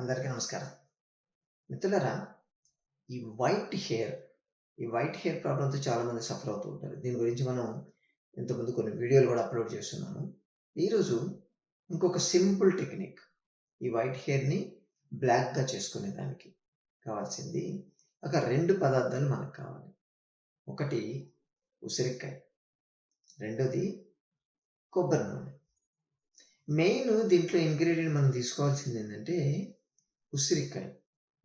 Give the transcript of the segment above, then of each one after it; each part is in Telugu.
అందరికీ నమస్కారం. మిత్రులారా ఈ వైట్ హెయిర్ ఈ వైట్ హెయిర్ ప్రాబ్లంతో చాలామంది సఫర్ అవుతూ ఉంటారు. దీని గురించి మనం ఇంతకుముందు కొన్ని వీడియోలు కూడా అప్లోడ్ చేస్తున్నాము. ఈరోజు ఇంకొక సింపుల్ టెక్నిక్ ఈ వైట్ హెయిర్ని బ్లాక్గా చేసుకునే దానికి కావాల్సింది. ఒక రెండు పదార్థాలు మనకు కావాలి. ఒకటి ఉసిరికాయ రెండోది కొబ్బరి నూనె. మెయిన్ దీంట్లో ఇంగ్రీడియంట్ మనం తీసుకోవాల్సింది ఏంటంటే ఉసిరికాయ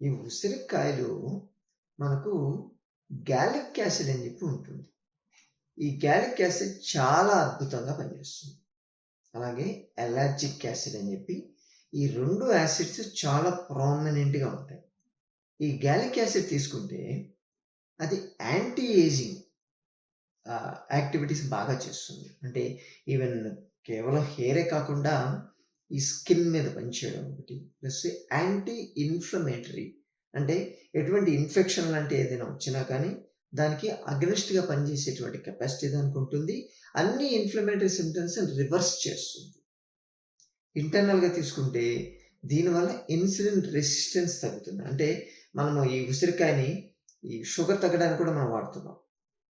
ఈ ఉసిరికాయలు మనకు గ్యాలిక్ యాసిడ్ అని చెప్పి ఉంటుంది. ఈ గ్యాలిక్ యాసిడ్ చాలా అద్భుతంగా పనిచేస్తుంది. అలాగే ఎలర్జిక్ యాసిడ్ అని చెప్పి ఈ రెండు యాసిడ్స్ చాలా ప్రామినెంట్గా ఉంటాయి. ఈ గ్యాలిక్ యాసిడ్ తీసుకుంటే అది యాంటీ ఏజింగ్ యాక్టివిటీస్ బాగా చేస్తుంది. అంటే ఈవెన్ కేవలం హెయిరే కాకుండా ఈ స్కిన్ మీద పనిచేయడం ఒకటి. ప్లస్ యాంటీ ఇన్ఫ్లమేటరీ అంటే ఎటువంటి ఇన్ఫెక్షన్ లాంటి ఏదైనా వచ్చినా కానీ దానికి అగ్నెస్ట్గా పనిచేసేటువంటి కెపాసిటీ దానికి ఉంటుంది. అన్ని ఇన్ఫ్లమేటరీ సిమ్టమ్స్ రివర్స్ చేస్తుంది. ఇంటర్నల్గా తీసుకుంటే దీనివల్ల ఇన్సులిన్ రెసిస్టెన్స్ తగ్గుతుంది. అంటే మనము ఈ ఉసిరికాయని ఈ షుగర్ తగ్గడానికి కూడా మనం వాడుతున్నాం.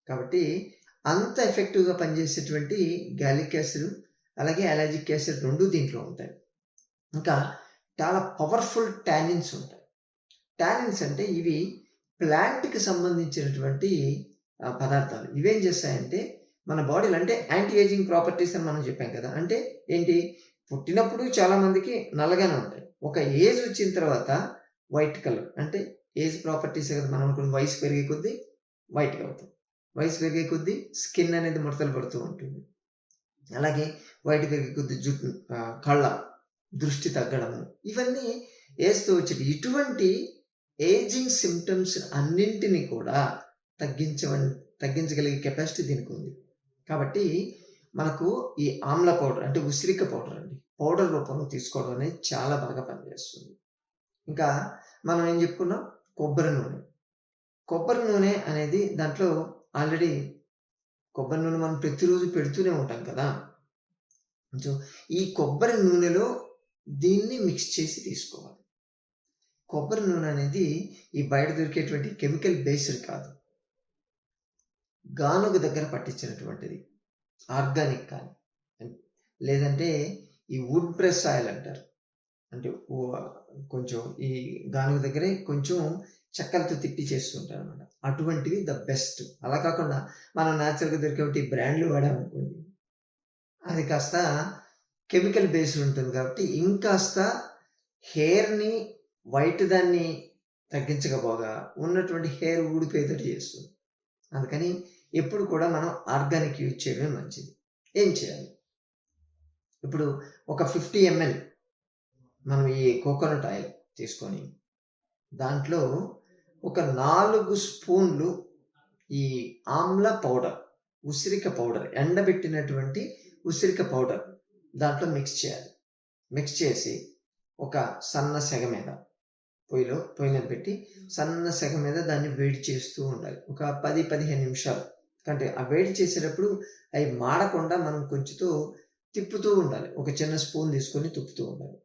కాబట్టి అంత ఎఫెక్టివ్గా పనిచేసేటువంటి గ్యాలిక్ యాసిడ్ అలాగే అలర్జిక్ యాసిడ్ రెండు దీంట్లో ఉంటాయి. ఇంకా చాలా పవర్ఫుల్ టానిన్స్ ఉంటాయి. టానిన్స్ అంటే ఇవి ప్లాంట్కి సంబంధించినటువంటి పదార్థాలు. ఇవేం చేస్తాయంటే మన బాడీలో అంటే యాంటీ ఏజింగ్ ప్రాపర్టీస్ అని మనం చెప్పాం కదా. అంటే ఏంటి? పుట్టినప్పుడు చాలామందికి నల్లగానే ఉంటాయి. ఒక ఏజ్ వచ్చిన తర్వాత వైట్ కలర్ అంటే ఏజ్ ప్రాపర్టీస్ కదా మనం అనుకున్న వయసు పెరిగే కొద్దీ వైట్గా అవుతాం వయసు పెరిగే కొద్దీ స్కిన్ అనేది ముడతలు పడుతూ ఉంటుంది. అలాగే వైట్ పెరిగే కొద్ది జుట్టు కళ్ళ దృష్టి తగ్గడము. ఇవన్నీ వేస్తూ వచ్చేది ఇటువంటి ఏజింగ్ సిమ్టమ్స్ అన్నింటినీ కూడా తగ్గించవ తగ్గించగలిగే కెపాసిటీ దీనికి ఉంది. కాబట్టి మనకు ఈ ఆమ్ల పౌడర్ అంటే ఉసిరిక పౌడర్ అండి. పౌడర్ రూపంలో తీసుకోవడం అనేది చాలా బాగా పనిచేస్తుంది. ఇంకా మనం ఏం చెప్పుకున్నాం? కొబ్బరి నూనె. కొబ్బరి నూనె అనేది దాంట్లో ఆల్రెడీ కొబ్బరి నూనె మనం ప్రతిరోజు పెడుతూనే ఉంటాం కదా. సో ఈ కొబ్బరి నూనెలో దీన్ని మిక్స్ చేసి తీసుకోవాలి. కొబ్బరి నూనె అనేది ఈ బయట దొరికేటువంటి కెమికల్ బేస్డ్ కాదు. గానుగ దగ్గర పట్టించినటువంటిది. ఆర్గానిక్ కానీ లేదంటే ఈ వుడ్ ప్రెస్ ఆయిల్ అంటారు. అంటే కొంచెం ఈ గానుగ దగ్గరే కొంచెం చెక్కలతో తిట్టి చేస్తుంటారు అనమాట అటువంటివి ద బెస్ట్. అలా కాకుండా మనం న్యాచురల్గా దొరికే బ్రాండ్లు వాడామనుకోండి అది కాస్త కెమికల్ బేస్డ్ ఉంటుంది కాబట్టి ఇంకాస్త హెయిర్ని వైట్ దాన్ని తగ్గించకపోగా ఉన్నటువంటి హెయిర్ ఊడిపోయేటట్టు చేస్తుంది. అందుకని ఎప్పుడు కూడా మనం ఆర్గానిక్ యూజ్ చేయడమే మంచిది. ఏం చేయాలి? ఇప్పుడు ఒక ఫిఫ్టీ ఎంఎల్ మనం ఈ కోకోనట్ ఆయిల్ తీసుకొని దాంట్లో ఒక నాలుగు స్పూన్లు ఈ ఆమ్ల పౌడర్ ఉసిరిక పౌడర్ ఎండబెట్టినటువంటి ఉసిరిక పౌడర్ దాంట్లో మిక్స్ చేయాలి. మిక్స్ చేసి ఒక సన్న సెగ మీద పొయ్యిలో పొయ్యి మీద పెట్టి సన్న సెగ మీద దాన్ని వేడి చేస్తూ ఉండాలి. ఒక పది పదిహేను నిమిషాలు. అంటే ఆ వేడి చేసేటప్పుడు అవి మాడకుండా మనం కొంచెంతో తిప్పుతూ ఉండాలి. ఒక చిన్న స్పూన్ తీసుకొని తిప్పుతూ ఉండాలి.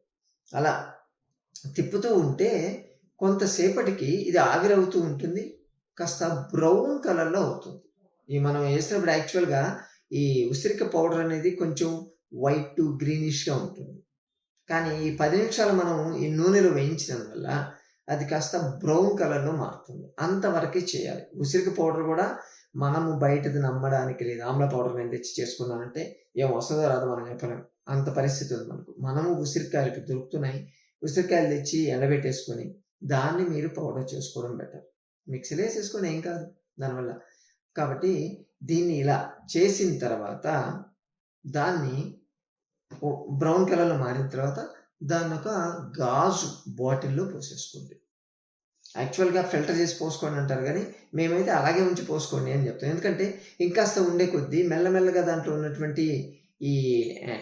అలా తిప్పుతూ ఉంటే కొంతసేపటికి ఇది ఆవిరవుతూ ఉంటుంది. కాస్త బ్రౌన్ కలర్లో అవుతుంది. ఈ మనం వేసినప్పుడు యాక్చువల్గా ఈ ఉసిరిక పౌడర్ అనేది కొంచెం వైట్ గ్రీనిష్గా ఉంటుంది. కానీ ఈ పది నిమిషాలు మనం ఈ నూనెలో వేయించడం వల్ల అది కాస్త బ్రౌన్ కలర్లో మారుతుంది. అంతవరకే చేయాలి. ఉసిరిక పౌడర్ కూడా మనము బయటది నమ్మడానికి లేదు. ఆమ్ల పౌడర్ నేను తెచ్చి చేసుకున్నానంటే ఏం వస్తుందో రాదో మనం చెప్పలేం. అంత పరిస్థితి ఉంది మనకు. మనము ఉసిరికాయలు దొరుకుతున్నాయి. ఉసిరికాయలు తెచ్చి ఎండబెట్టేసుకొని దాన్ని మీరు పౌడర్ చేసుకోవడం బెటర్ మిక్సీలో వేసేసుకొని ఏం కాదు దానివల్ల. కాబట్టి దీన్ని ఇలా చేసిన తర్వాత దాన్ని బ్రౌన్ కలర్లో మారిన తర్వాత దాన్ని ఒక గాజు బాటిల్లో పోసేసుకోండి. యాక్చువల్గా ఫిల్టర్ చేసి పోసుకోండి అంటారు కానీ మేమైతే అలాగే ఉంచి పోసుకోండి అని చెప్తాం. ఎందుకంటే ఇంకాస్త ఉండే కొద్దీ మెల్లమెల్లగా దాంట్లో ఉన్నటువంటి ఈ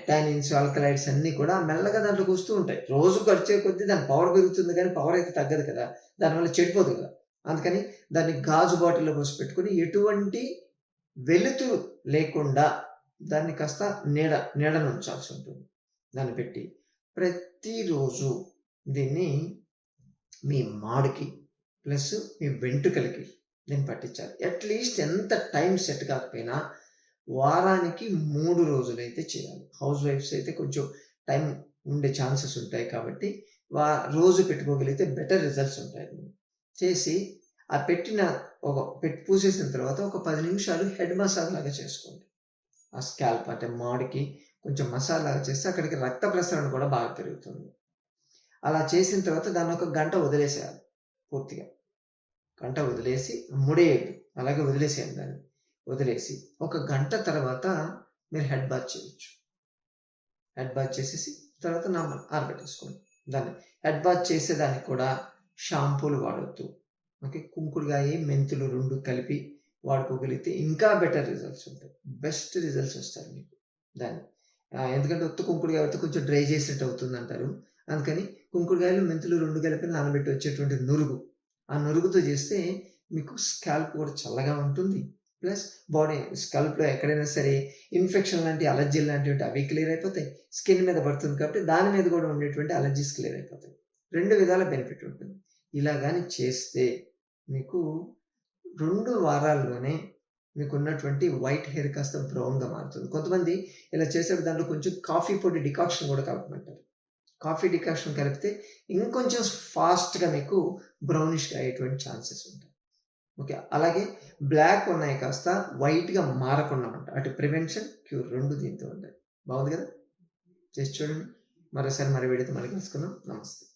టానిన్స్ ఆల్కలైడ్స్ అన్నీ కూడా మెల్లగా దాంట్లోకి వస్తూ ఉంటాయి. రోజు ఖర్చే కొద్దీ దాని పవర్ పెరుగుతుంది కానీ పవర్ అయితే తగ్గదు కదా. దానివల్ల చెడిపోదు కదా. అందుకని దాన్ని గాజు బాటిల్లో పోసి పెట్టుకుని ఎటువంటి వెలుతురు లేకుండా దాన్ని కాస్త నీడ నీడను ఉంచాల్సి ఉంటుంది. దాన్ని పెట్టి ప్రతిరోజు దీన్ని మీ మాడికి ప్లస్ మీ వెంట్రుకలకి దీన్ని పట్టించాలి. అట్లీస్ట్ ఎంత టైం సెట్ కాకపోయినా వారానికి మూడు రోజులైతే చేయాలి. హౌస్ వైఫ్స్ అయితే కొంచెం టైం ఉండే ఛాన్సెస్ ఉంటాయి కాబట్టి వా రోజు పెట్టుకోగలిగితే బెటర్ రిజల్ట్స్ ఉంటాయి చేసి ఆ పెట్టిన ఒక పెట్టి పూసేసిన తర్వాత ఒక పది నిమిషాలు హెడ్ మసాజ్ లాగా చేసుకోండి. ఆ స్కాల్ప్ అంటే మాడికి కొంచెం మసాలా లాగా చేస్తే అక్కడికి రక్త ప్రసరణ కూడా బాగా పెరుగుతుంది. అలా చేసిన తర్వాత దాన్ని ఒక గంట వదిలేసేయాలి పూర్తిగా. గంట వదిలేసి ముడేయద్దు. అలాగే వదిలేసేయండి దాన్ని. వదిలేసి ఒక గంట తర్వాత మీరు హెడ్ బాత్ చేయొచ్చు. హెడ్ బాత్ చేసేసి తర్వాత నార్మల్ ఆరబెట్టేసుకోండి. దాన్ని హెడ్ బాత్ చేసేదానికి కూడా షాంపూలు వాడొద్దు. ఓకే కుంకుడుగాయ మెంతులు రెండు కలిపి వాడుకోగలిగితే ఇంకా బెటర్ రిజల్ట్స్ ఉంటాయి. బెస్ట్ రిజల్ట్స్ వస్తారు మీకు దాన్ని. ఎందుకంటే ఒత్తు కుంకుడుగాయ అయితే కొంచెం డ్రై చేసినట్టు అవుతుంది అంటారు. అందుకని కుంకుడుగాయలు మెంతులు రెండు కలిపి నానబెట్టి వచ్చేటువంటి నురుగు. ఆ నురుగుతో చేస్తే మీకు స్కాల్ప్ కూడా చల్లగా ఉంటుంది. ప్లస్ బాడీ స్కల్ప్లో ఎక్కడైనా సరే ఇన్ఫెక్షన్ లాంటి అలర్జీ లాంటివి అవి క్లియర్ అయిపోతాయి. స్కిన్ మీద పడుతుంది కాబట్టి దాని మీద కూడా ఉండేటువంటి అలర్జీస్ క్లియర్ అయిపోతాయి. రెండు విధాల బెనిఫిట్ ఉంటుంది. ఇలా కానీ చేస్తే మీకు రెండు వారాల్లోనే మీకు ఉన్నటువంటి వైట్ హెయిర్ కాస్త బ్రౌన్గా మారుతుంది. కొంతమంది ఇలా చేసేప్పుడు దాంట్లో కొంచెం కాఫీ పొడి డికాక్షన్ కూడా కలపమంటారు. కాఫీ డికాక్షన్ కలిపితే ఇంకొంచెం ఫాస్ట్గా మీకు బ్రౌనిష్గా అయ్యేటువంటి ఛాన్సెస్ ఉంటాయి. ఓకే అలాగే బ్లాక్ ఉన్నాయి కాస్త వైట్గా మారకుండా ఉంటాయి. అటు ప్రివెన్షన్ క్యూర్ రెండు దీంతో ఉంటాయి. బాగుంది కదా? చేసి చూడండి. మరోసారి మరి వీడితో మళ్ళీ కలుసుకుందాం. నమస్తే.